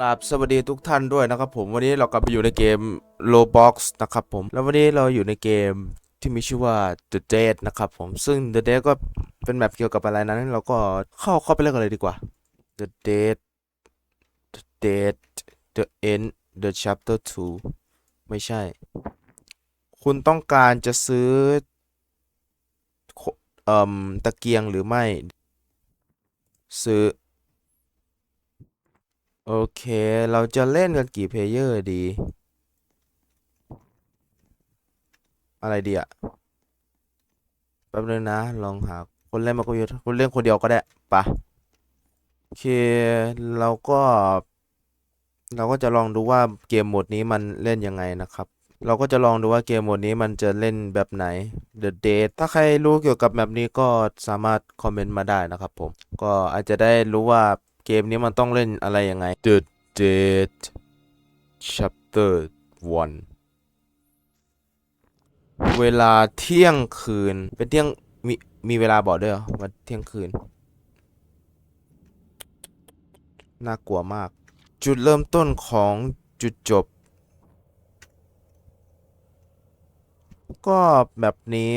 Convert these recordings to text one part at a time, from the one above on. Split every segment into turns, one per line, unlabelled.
ลาบสวัสดีทุกท่านด้วยนะครับผมวันนี้เรากลับไปอยู่ในเกม Roblox นะครับผมแล้ววันนี้เราอยู่ในเกมที่มีชื่อว่า The Dead นะครับผมซึ่ง The Dead ก็เป็นแมปเกี่ยวกับอะไรนั้นเราก็เข้าเข้าไปเล่นกันเลยดีกว่า The Dead The Dead The End The Chapter 2 ไม่ใช่ คุณต้องการจะซื้อเอ่มตะเกียงหรือไม่ ซื้อ โอเค เราจะเล่นกันกี่เพลเยอร์ดี อะไรดีอะแป๊บนึงนะ ลองหา คนเล่นมาก็เยอะคนเล่นคนเดียวก็ได้ปะโอเค เราก็ เราก็จะลองดูว่าเกมโหมดนี้มันเล่นยังไงนะครับ เราก็จะลองดูว่าเกมโหมดนี้มันจะเล่นแบบไหน The Date ถ้าใครรู้เกี่ยวกับแบบนี้ก็สามารถคอมเมนต์มาได้นะครับผม ก็อาจจะได้รู้ว่า กมนี้มันต้องเล่นอะไรยังไง The Date Chapter 1 เวลาเที่ยงคืน เป็นเที่ยง มีมีเวลาบอกด้วยเหรอว่าเที่ยงคืน น่ากลัวมาก จุดเริ่มต้นของจุดจบ ก็แบบนี้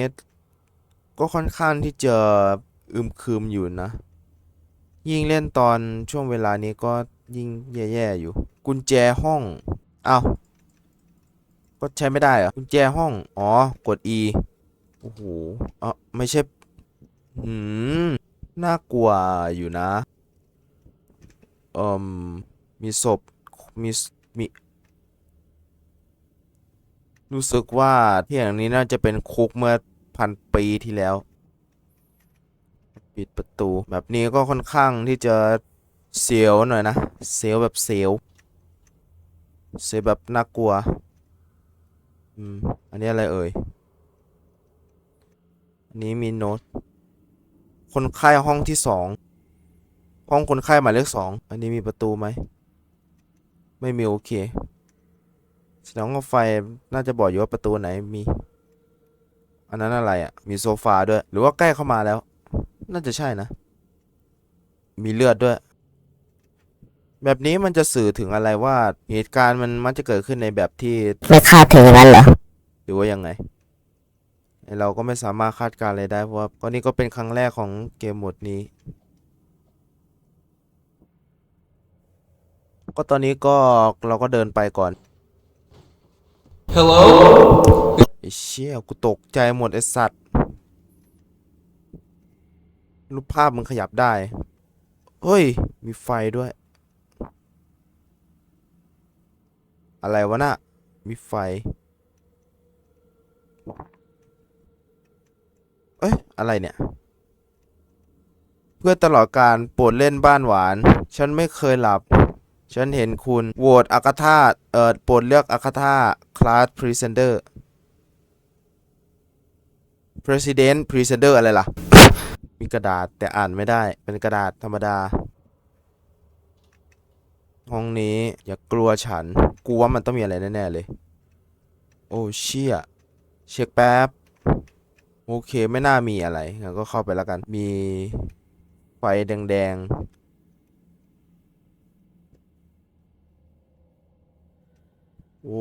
ก็ค่อนข้างที่จะอึมครึมอยู่นะ ยิ่งเล่นตอนช่วงเวลานี้ก็ยิ่งแย่ๆอยู่ กุญแจห้อง เอ้าก็ใช้ไม่ได้เหรอ กุญแจห้อง อ๋อ กด E โอ้โหอ๋อไม่ใช่ หืม น่ากลัวอยู่นะเอ่มมีศพ มี มี รู้สึกว่าที่แห่างนี้น่าจะเป็นคุกเมื่อพันปีที่แล้ว ปิดประตู แบบนี้ก็ค่อนข้างที่จะเสียวหน่อยนะ เสียวแบบเสียว เสียวแบบน่ากลัว อืม อันนี้อะไรเอ่ย อันนี้มีโน้ต คนไข้ห้องที่สอง ห้องคนไข้หมายเลขสอง อันนี้มีประตูไหม ไม่มีโอเคแสดงว่าไฟน่าจะบอกอยู่ว่าประตูไหนมี อันนั้นอะไรอะ มีโซฟาด้วย หรือว่าใกล้เข้ามาแล้ว น่าจะใช่นะ มีเลือดด้วย แบบนี้มันจะสื่อถึงอะไรว่าเหตุการณ์มันมักจะเกิดขึ้นในแบบที่
ไม่คาดถึงนั้นเหรอ
หรือว่ายังไงไอ้เราก็ไม่สามารถคาดการณ์อะไรได้เพราะว่าก็นี่ก็เป็นครั้งแรกของเกมโหมดนี้ ก็ตอนนี้ก็เราก็เดินไปก่อน
Hello?
ไอ้เชี่ยกูตกใจหมดไอ้สัตว์ รูปภาพมึงขยับได้ เฮ้ย มีไฟด้วย อะไรวะน่ะ มีไฟ เอ้ย อะไรเนี่ย เพื่อตลอดการโปรดเล่นบ้านหวาน ฉันไม่เคยหลับ ฉันเห็นคุณโหวตอากาธาเอ่อโปรดเลือกอากาธาคลาสพรีเซนเดอร์ President Presenter อะไรล่ะ มีกระดาษแต่อ่านไม่ได้ เป็นกระดาษธรรมดา ห้องนี้อย่ากลัวฉันกูว่ามันต้องมีอะไรแน่ๆเลย โอ้เชี่ยเช็คแป๊บ โอเคไม่น่ามีอะไรงั้นก็เข้าไปแล้วกัน มีไฟแดงๆ โอ้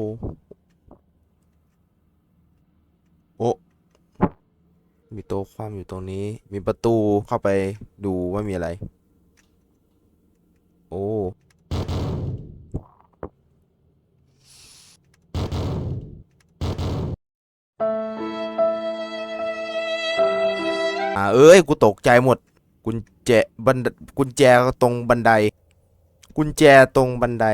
โอ้ มีโต๊ะความอยู่ตรงนี้ มีประตูเข้าไปดูว่ามีอะไร โอ้อ่าเอ้ย กูตกใจหมด กุญแจบันกุญแจตรงบันได กุญแจตรงบันได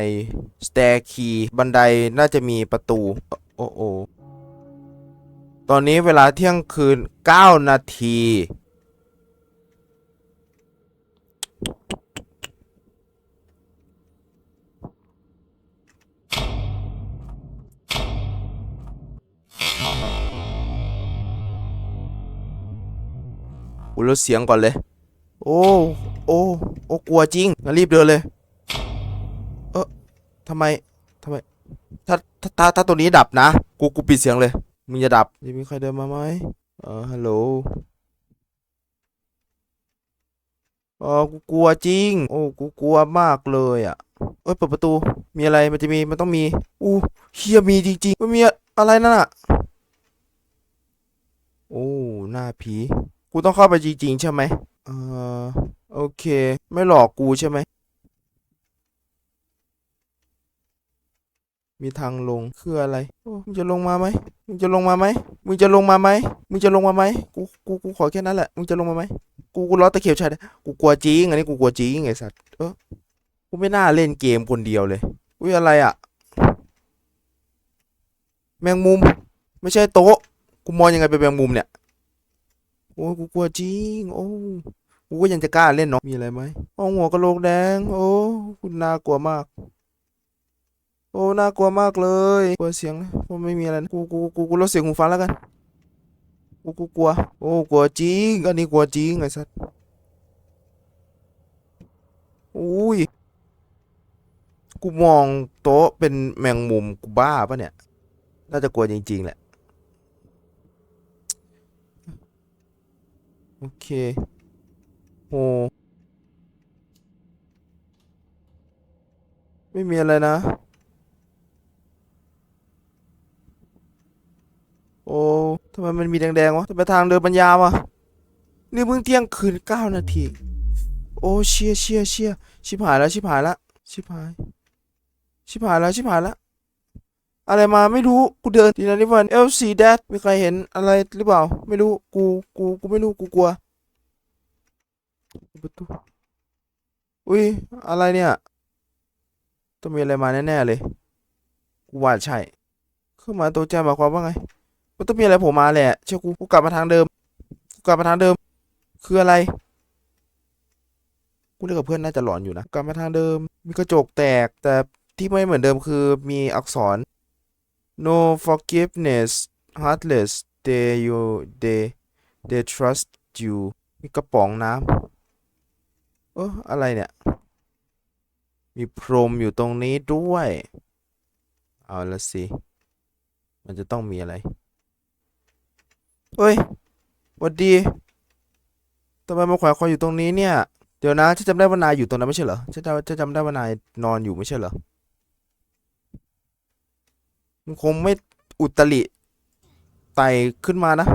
สเต r ร์คีบันไดน่าจะมีประตู โอ้โอ้ ตอนนี้เวลาเที่ยงคืน 9 นาทีกูลดเสียงก่อนเลย โอ้ โอ้ โอ้ กลัวจริงงั้นรีบเดินเลย เออทำไม ทำไม ถ้า ถ้า ถ้าตัวนี้ดับนะ กู กูปิดเสียงเลย มึงจะดับจะมีใครเดินมาไหมเออฮัลโหลเออกูกลัวจริง โอ้กูกลัวมากเลยอะเอ้ยเปิดประตู มีอะไรมันจะมีมันต้องมีอู้เฮียมีจริงๆมันมีอะไรนั่นอะโอ้หน้าผี กูต้องเข้าไปจริงๆใช่ไหมเออโอเค ไม่หลอกกูใช่ไหม มีทางลงคืออะไรมึงจะลงมาไหมมึงจะลงมาไหมมึงจะลงมาไหมมึงจะลงมาไหมกูกูกูขอแค่นั้นแหละมึงจะลงมาไหมกูกูล้อตะเข็บใช่ไหมกูกลัวจริงอันนี้กูกลัวจริงไอ้สัตว์เออกูไม่น่าเล่นเกมคนเดียวเลยอุ้ยอะไรอะ แมงมุม ไม่ใช่โต๊ะกูมองยังไงเป็นแมงมุมเนี่ยโอ้กูกลัวจริง โอ้กูก็ยังจะกล้าเล่นเนาะมีอะไรไหมอ๋องหัวกระโหลกแดง โอ้ คุณน่ากลัวมาก โอ้น่ากลัวมากเลยกลัวเสียงนะเพราะไม่มีอะไรนะกูกูกูกูลดเสียงหูฟังแล้วกันกูกูกลัว โอ้กลัวจริงอันนี้กลัวจริงไอ้สัสอุ้ยกูมองโต๊ะเป็นแมงมุมกูบ้าปะเนี่ย น่าจะกลัวจริง ๆ แหละ โอเคโอ้ไม่มีอะไรนะ โอ้ทำไมมันมีแดงๆวะทำไมทางเดินมันยาวะนี่เพิ่งเที่ยงคืนเก้านาที โอ้เชียเชียเชียชิบหายแล้วชิบหายละชิบหาย ชิบหายแล้วชิบหายละอะไรมาไม่รู้กูเดินทีละนิดวันเอลซีแดดมีใครเห็นอะไรหรือเปล่า ไม่รู้กูกูกูไม่รู้กูกลัวประตูอุ้ยอะไรเนี่ยต้องมีอะไรมาแน่ๆเลยกูว่าใช่เครื่องหมายตัวใจหมายความว่าไง มันต้องมีอะไรผล่มาแหละ เชื่อกูกูกลับมาทางเดิมกูกลับมาทางเดิม คืออะไร กูเล่นกับเพื่อนน่าจะหลอนอยู่นะ กลับมาทางเดิม มีกระจกแตก แต่ที่ไม่เหมือนเดิมคือมีอักษร no forgiveness heartless they you they they trust you มีกระป๋องน้ำเอออะไรเนี่ย มีพรมอยู่ตรงนี้ด้วย เอาละสิ มันจะต้องมีอะไร เฮ้ยหวัดดีทำไมมาแขวนคออยู่ตรงนี้เนี่ย เดี๋ยวนะฉันจำได้ว่านายอยู่ตรงนั้นไม่ใช่เหรอฉันจำฉันจำได้ว่านายนอนอยู่ไม่ใช่เหรอมันคงไม่อุตริไต่ขึ้นมานะ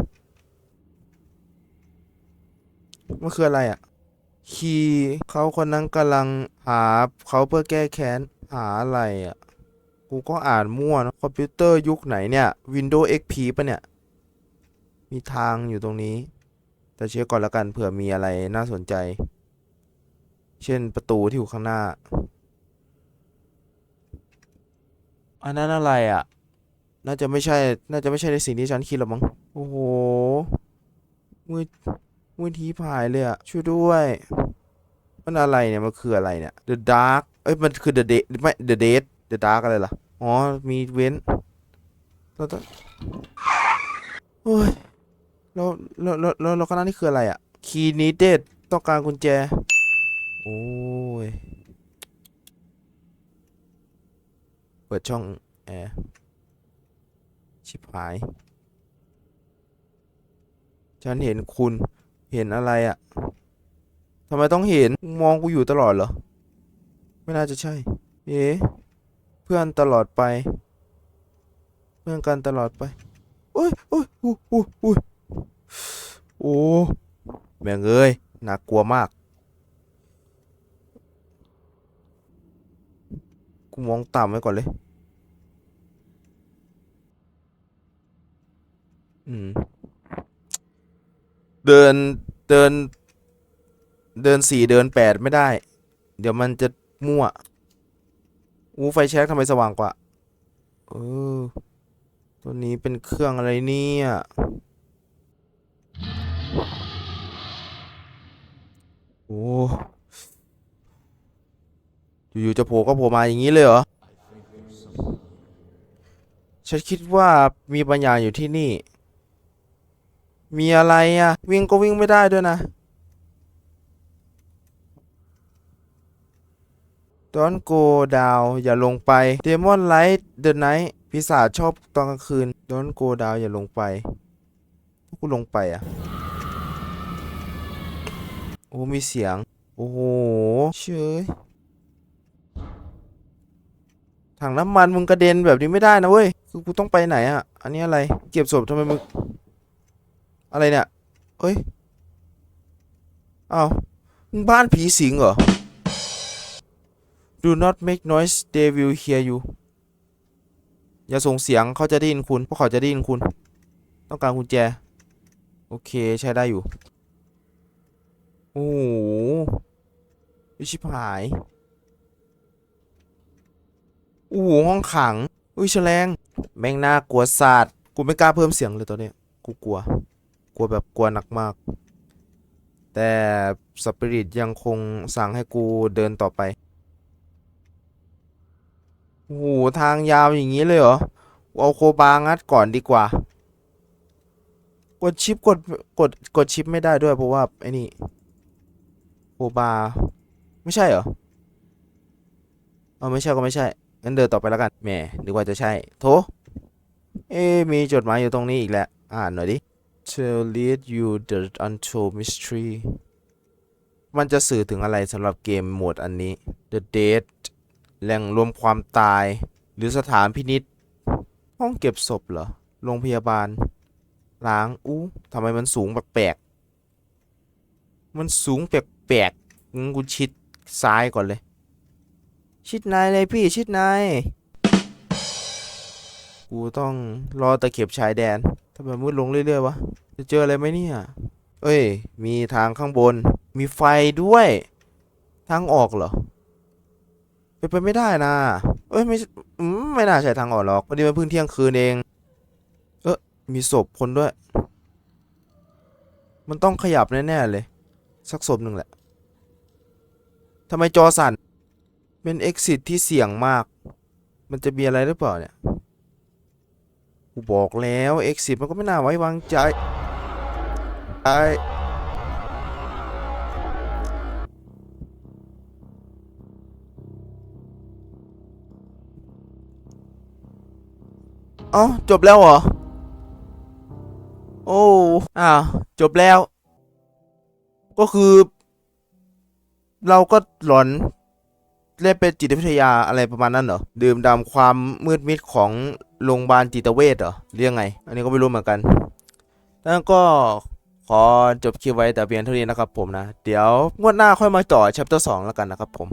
มันคืออะไรอะ คีเขาคนนั้นกำลังหาเขาเพื่อแก้แค้น หาอะไรอะ กูก็อ่านมั่วนะคอมพิวเตอร์ยุคไหนเนี่ย Windows XP ปะเนี่ย มีทางอยู่ตรงนี้ แต่เช็คก่อนล้วกันเผื่อมีอะไรน่าสนใจ เช่นประตูที่อยู่ข้างหน้า อันนั้นอะไรอะ น่าจะไม่ใช่ น่าจะไม่ใช่ในสิ่งที่ฉันคิดหรอกมั้ง โอ้โห มืดมืดทีผายเลยอะช่วยด้วย มันอะไรเนี่ย มันคืออะไรเนี่ย The Dark เอ้ย มันคือ The Dead ไม่ The Dead The Dark อะไรล่ะ อ๋อ มีเว้นเราต้องโอ้ย แล้วแล้วแล้วแล้วแล้วข้างหน้านี่คืออะไรอะ Key needed ต้องการกุญแจ โอ้ย เปิดช่องแอร์ชิบหาย ฉันเห็นคุณ เห็นอะไรอะ่ะทำไมต้องเห็น มองกูอยู่ตลอดเหรอ ไม่น่าจะใช่ เอ๊ะเพื่อนตลอดไป เพื่อนกันตลอดไปโอ้ยโอ้ยอู้อู้อู้ โอ้แม่งเอ้ยน่ากลัวมาก กูมองต่ำไว้ก่อนเลย อืม เดิน เดิน เดินสี่เดินแปดไม่ได้ เดี๋ยวมันจะมั่ว อู้ไฟแช็กทำไมสว่างกว่า เออ ตัวนี้เป็นเครื่องอะไรเนี่ย โอ้อยู่ๆจะโผล่ก็โผล่มาอย่างนี้เลยเหรอ ฉันคิดว่ามีบางอย่างอยู่ที่นี่ มีอะไรอะ วิ่งก็วิ่งไม่ได้ด้วยนะ Don't go down อย่าลงไป Demon Light the Night ปีศาจชอบตอนกลางคืน Don't go down อย่าลงไปกูลงไปอะ โอ้มีเสียง โอ้โหเชยถังน้ำมันมึงกระเด็นแบบนี้ไม่ได้นะเว้ย คือกูต้องไปไหนอะอันนี้อะไร เก็บศพทำไมมึง อะไรเนี่ยเฮ้ย เอ้ามึงบ้านผีสิงเหรอ Do not make noise they will hear you อย่าส่งเสียงเขาจะได้ยินคุณเพราะเขาจะได้ยินคุณ ต้องการกุญแจ โอเคใช้ได้อยู่ โอ้โหวิชิบหาย โอ้โหห้องขัง อุ้ยแฉลง แม่งน่ากลัวสัตว์กูไม่กล้าเพิ่มเสียงเลยตอนเนี้ย กูกลัว กลัวแบบกลัวหนักมาก แต่สปิริตยังคงสั่งให้กูเดินต่อไป โอ้โหทางยาวอย่างนี้เลยเหรอ เอาโคบางัดก่อนดีกว่า กดชิปกดกดกดชิปไม่ได้ด้วยเพราะว่าไอ้นี่ บาไม่ใช่เหรอเออไม่ใช่ก็ไม่ใช่งั้นเดินต่อไปแล้วกันแหมนึกว่าจะใช่โถเอ๊มีจดหมายอยู่ตรงนี้อีกแล้วอ่านหน่อยดิ To lead you the untold mystery มันจะสื่อถึงอะไรสำหรับเกมโหมดอันนี้ The Dead แหล่งรวมความตาย หรือสถานพินิษห้องเก็บศพเหรอ โรงพยาบาล ล้าง อู้ทำไมมันสูงแปลกๆมันสูงแปลกงั้นกูชิดซ้ายก่อนเลย ชิดนายเลยพี่ชิดนายกูต้องรอตะเข็บชายแดนทำไมมืดลงเรื่อยๆวะ จะเจออะไรไหมเนี่ย เอ้ย มีทางข้างบน มีไฟด้วย ทางออกเหรอเป็นไปไม่ได้นะ เอ้ยไม่ไม่น่าใช่ทางออกหรอกวันนี้มันเพิ่งเที่ยงคืนเอง เออมีศพคนด้วย มันต้องขยับแน่ๆเลย สักศพหนึ่งแหละทำไมจอสั่น เป็น exit ที่เสี่ยงมาก มันจะมีอะไรหรือเปล่าเนี่ย กูบอกแล้ว exit มันก็ไม่น่าไว้วางใจ ไอเอ้าจบแล้วเหรอ โอ้ อ้าว จบแล้ว ก็คือ เราก็หลอนเล่นเป็นจิตวิทยาอะไรประมาณนั้นเหรอ ดื่มด่ำความมืดมิดของโรงพยาบาลจิตเวชเหรอเรียกไง อันนี้ก็ไม่รู้เหมือนกันแล้วก็ขอจบคลิปไว้แต่เพียงเท่านี้นะครับผมนะ เดี๋ยวงวดหน้าค่อยมาต่อ chapter 2แล้วกันนะครับผม